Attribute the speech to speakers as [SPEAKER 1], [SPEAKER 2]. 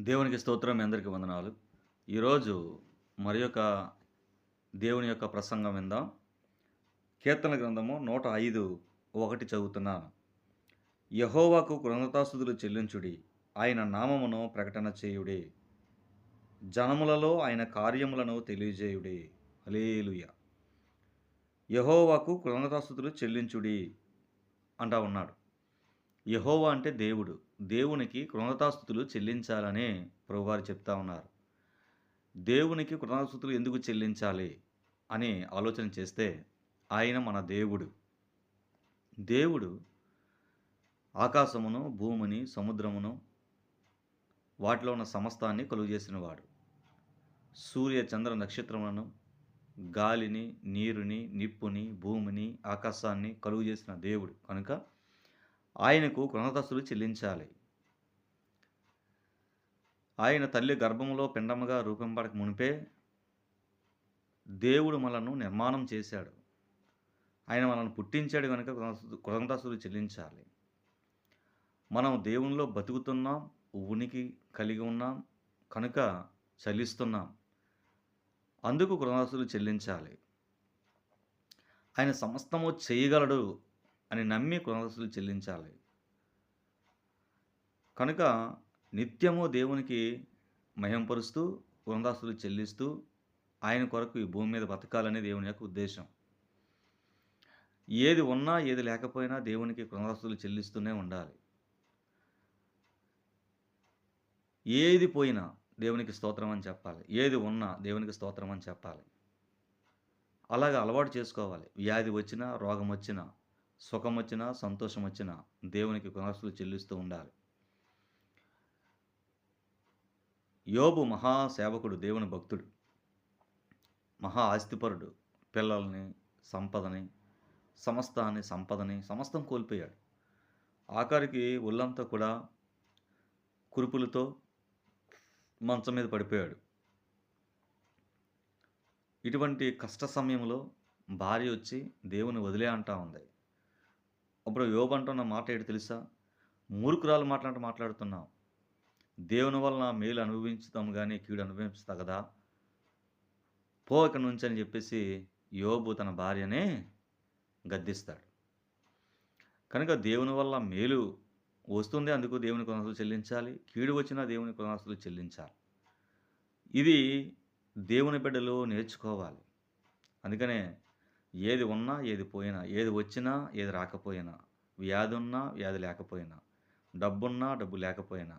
[SPEAKER 1] దేవునికి స్తోత్రం మీ అందరికీ వందనాలు. ఈరోజు మరి యొక్క దేవుని యొక్క ప్రసంగం విందాం. కీర్తన గ్రంథము నూట ఐదు ఒకటి చదువుతున్నాను. యహోవాకు కృతజ్ఞతాస్తుతులు చెల్లించుడి ఆయన నామమును ప్రకటన చేయుడి. జనములలో ఆయన కార్యములను తెలియజేయుడి. అలేలుయ యహోవాకు కృతజ్ఞతాస్తుతులు చెల్లించుడి అంటా ఉన్నాడు. యహోవా అంటే దేవుడు. దేవునికి కృతజ్ఞతాస్థుతులు చెల్లించాలని ప్రభువారు చెప్తా ఉన్నారు. దేవునికి కృతజ్ఞతాస్థుతులు ఎందుకు చెల్లించాలి అని ఆలోచన చేస్తే ఆయన మన దేవుడు. దేవుడు ఆకాశమును భూమిని సముద్రమును వాటిలో ఉన్న సమస్తాన్ని కలుగజేసినవాడు సూర్య చంద్ర నక్షత్రములను గాలిని నీరుని నిప్పుని భూమిని ఆకాశాన్ని కలుగు చేసిన దేవుడు. కనుక ఆయనకు కృతజ్ఞతస్తులు చెల్లించాలి. ఆయన తల్లి గర్భములో పిండముగా రూపింపడక మునిపే దేవుడు మనను నిర్మాణం చేశాడు. ఆయన మనల్ని పుట్టించాడు కనుక కృతజ్ఞతస్తులు చెల్లించాలి. మనం దేవునిలో బతుకుతున్నాం ఉనికి కలిగి ఉన్నాం కనుక చలిస్తున్నాం. అందుకు కృతజ్ఞతస్తులు చెల్లించాలి. ఆయన సమస్తము చేయగలడు అని నమ్మి కృతజ్ఞతలు చెల్లించాలి. కనుక నిత్యము దేవునికి మహింపరుస్తూ కృతజ్ఞతలు చెల్లిస్తూ ఆయన కొరకు ఈ భూమి మీద బతకాలని దేవుని యొక్క ఉద్దేశం. ఏది ఉన్నా ఏది లేకపోయినా దేవునికి కృతజ్ఞతలు చెల్లిస్తూనే ఉండాలి. ఏది పోయినా దేవునికి స్తోత్రం అని చెప్పాలి. ఏది ఉన్నా దేవునికి స్తోత్రం అని చెప్పాలి. అలాగే అలవాటు చేసుకోవాలి. వ్యాధి వచ్చినా రోగం వచ్చినా సుఖం వచ్చినా సంతోషం వచ్చినా దేవునికి కృతజ్ఞతలు చెల్లిస్తూ ఉండాలి. యోబు మహాసేవకుడు దేవుని భక్తుడు మహా ఆస్తిపరుడు పిల్లల్ని సంపదని సమస్తాన్ని సంపదని సమస్తం కోల్పోయాడు. ఆఖరికి ఒళ్ళంతా కూడా కురుపులతో మంచం మీద పడిపోయాడు. ఇటువంటి కష్ట సమయంలో భార్య వచ్చి దేవుని వదిలే అంటా ఉంది. అప్పుడు యోబంటున్న మాట ఏంటి తెలుసా? మూర్ఖురాలు మాట్లాడి మాట్లాడుతున్నాం దేవుని వలన మేలు అనుభవించుతాం కానీ కీడు అనుభవించతగదా పో ఇక్కడి నుంచి అని చెప్పేసి యోబు తన భార్యనే గద్దిస్తాడు. కనుక దేవుని వల్ల మేలు వస్తుంది అందుకు దేవుని కొనసలు చెల్లించాలి. కీడు వచ్చినా దేవుని కొనసలు చెల్లించాలి. ఇది దేవుని బిడ్డలు నేర్చుకోవాలి. అందుకనే ఏది ఉన్నా ఏది పోయినా ఏది వచ్చినా ఏది రాకపోయినా వ్యాధి ఉన్నా వ్యాధి లేకపోయినా డబ్బున్నా డబ్బు లేకపోయినా